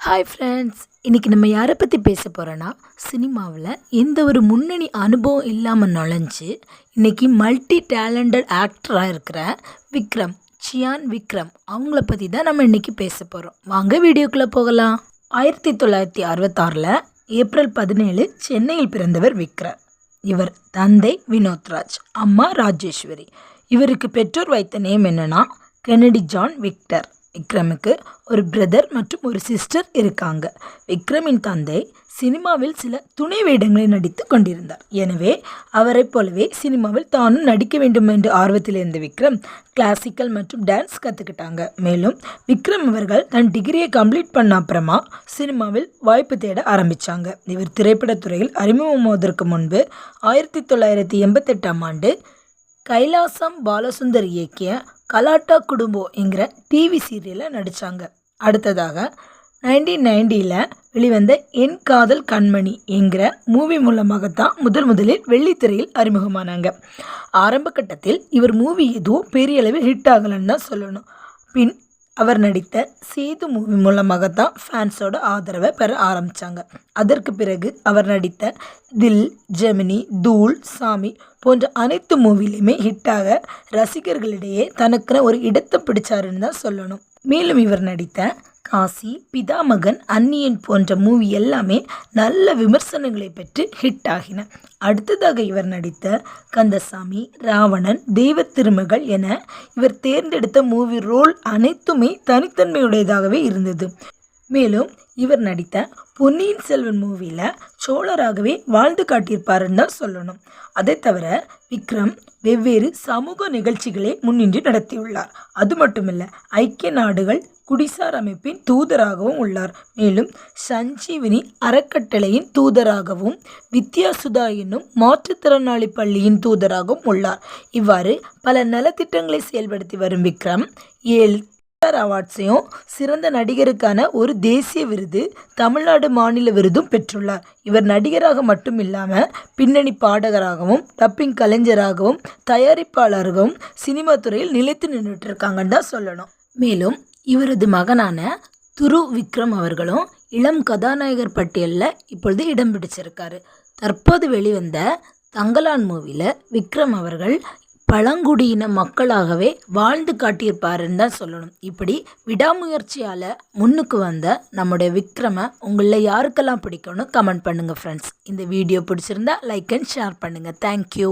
Hi friends இன்றைக்கி நம்ம யாரை பற்றி பேச போகிறோன்னா சினிமாவில் எந்த ஒரு முன்னணி அனுபவம் இல்லாமல் நுழைஞ்சு இன்றைக்கி மல்டி டேலண்டட் ஆக்டராக இருக்கிற விக்ரம் சியான் விக்ரம் அவங்கள பற்றி தான் நம்ம இன்றைக்கி பேச போகிறோம் வாங்க வீடியோக்குள்ளே போகலாம். ஆயிரத்தி தொள்ளாயிரத்தி அறுபத்தாறில் ஏப்ரல் பதினேழு சென்னையில் பிறந்தவர் விக்ரம். இவர் தந்தை வினோத்ராஜ் அம்மா ராஜேஸ்வரி. இவருக்கு பெற்றோர் வைத்த நேம் என்னென்னா கெனடி ஜான் விக்டர். விக்ரமுக்கு ஒரு பிரதர் மற்றும் ஒரு சிஸ்டர் இருக்காங்க. விக்ரமின் தந்தை சினிமாவில் சில துணை வேடங்களில் நடித்து கொண்டிருந்தார். எனவே அவரைப் போலவே சினிமாவில் தானும் நடிக்க வேண்டும் என்ற ஆர்வத்தில் இருந்த விக்ரம் கிளாசிக்கல் மற்றும் டான்ஸ் கற்றுக்கிட்டாங்க மேலும் விக்ரம் அவர்கள் தன் டிகிரியை கம்ப்ளீட் பண்ண அப்புறமா சினிமாவில் வாய்ப்பு தேட ஆரம்பித்தாங்க இவர் திரைப்படத்துறையில் அறிமுகமாவதற்கு முன்பு ஆயிரத்தி தொள்ளாயிரத்தி எண்பத்தெட்டாம் ஆண்டு கைலாசம் பாலசுந்தர் இயக்கிய கலாட்டா குடும்பம் என்கிற டிவி சீரியலில் நடித்தாங்க அடுத்ததாக நைன்டீன் நைன்டியில் வெளிவந்த என் காதல் கண்மணி என்கிற மூவி மூலமாகத்தான் முதல் முதலில் வெள்ளித்திரையில் அறிமுகமானாங்க. ஆரம்ப கட்டத்தில் இவர் மூவி எதுவும் பெரிய அளவில் ஹிட் ஆகலைன்னு தான் சொல்லணும். பின் அவர் நடித்த சேது மூவி மூலமாகத்தான் ஃபேன்ஸோட ஆதரவை பெற ஆரம்பித்தாங்க அதற்கு பிறகு அவர் நடித்த தில் ஜெமினி தூள் சாமி போன்ற அனைத்து மூவிலையுமே ஹிட்டாக ரசிகர்களிடையே தனக்குன்னு ஒரு இடத்தை பிடிச்சாருன்னு தான் சொல்லணும். மேலும் இவர் நடித்த காசி பிதாமகன் அந்நியன் போன்ற மூவி எல்லாமே நல்ல விமர்சனங்களை பெற்று ஹிட் ஆகின. அடுத்ததாக இவர் நடித்த கந்தசாமி ராவணன் தெய்வ திருமகள் என இவர் தேர்ந்தெடுத்த மூவி ரோல் அனைத்துமே தனித்தன்மையுடையதாகவே இருந்தது. மேலும் இவர் நடித்த பொன்னியின் செல்வன் மூவியில் சோழராகவே வாழ்ந்து காட்டியிருப்பாருன்னு தான் சொல்லணும். அதை தவிர விக்ரம் வெவ்வேறு சமூக நிகழ்ச்சிகளை முன்னின்று நடத்தியுள்ளார். அது மட்டுமல்ல ஐக்கிய நாடுகள் குடிசார் அமைப்பின் தூதராகவும் உள்ளார். மேலும் சஞ்சீவினி அறக்கட்டளையின் தூதராகவும் வித்யாசுதா என்னும் மாற்றுத்திறனாளி பள்ளியின் தூதராகவும் உள்ளார். இவ்வாறு பல நலத்திட்டங்களை செயல்படுத்தி வரும் விக்ரம் ஏழு அவார்ட்ஸையும் சிறந்த நடிகருக்கான ஒரு தேசிய விருது தமிழ்நாடு மாநில விருதும் பெற்றுள்ளார். இவர் நடிகராக மட்டும் இல்லாமல் பின்னணி பாடகராகவும் டப்பிங் கலைஞராகவும் தயாரிப்பாளராகவும் சினிமா துறையில் நிலைத்து நின்றுட்டு இருக்காங்கன்னு தான் சொல்லணும். மேலும் இவரது மகனான துரு விக்ரம் அவர்களும் இளம் கதாநாயகர் பட்டியலில் இப்பொழுது இடம் பிடிச்சிருக்காரு. தற்போது வெளிவந்த தங்கலான் மூவியில் விக்ரம் அவர்கள் பழங்குடியின மக்களாகவே வாழ்ந்து காட்டியிருப்பாருன்னு தான் சொல்லணும். இப்படி விடாமுயற்சியால் முன்னுக்கு வந்த நம்முடைய விக்ரமை உங்களில் யாருக்கெல்லாம் பிடிக்கும்னு கமெண்ட் பண்ணுங்கள் ஃப்ரெண்ட்ஸ் இந்த வீடியோ பிடிச்சிருந்தா லைக் அண்ட் ஷேர் பண்ணுங்கள் தேங்க்யூ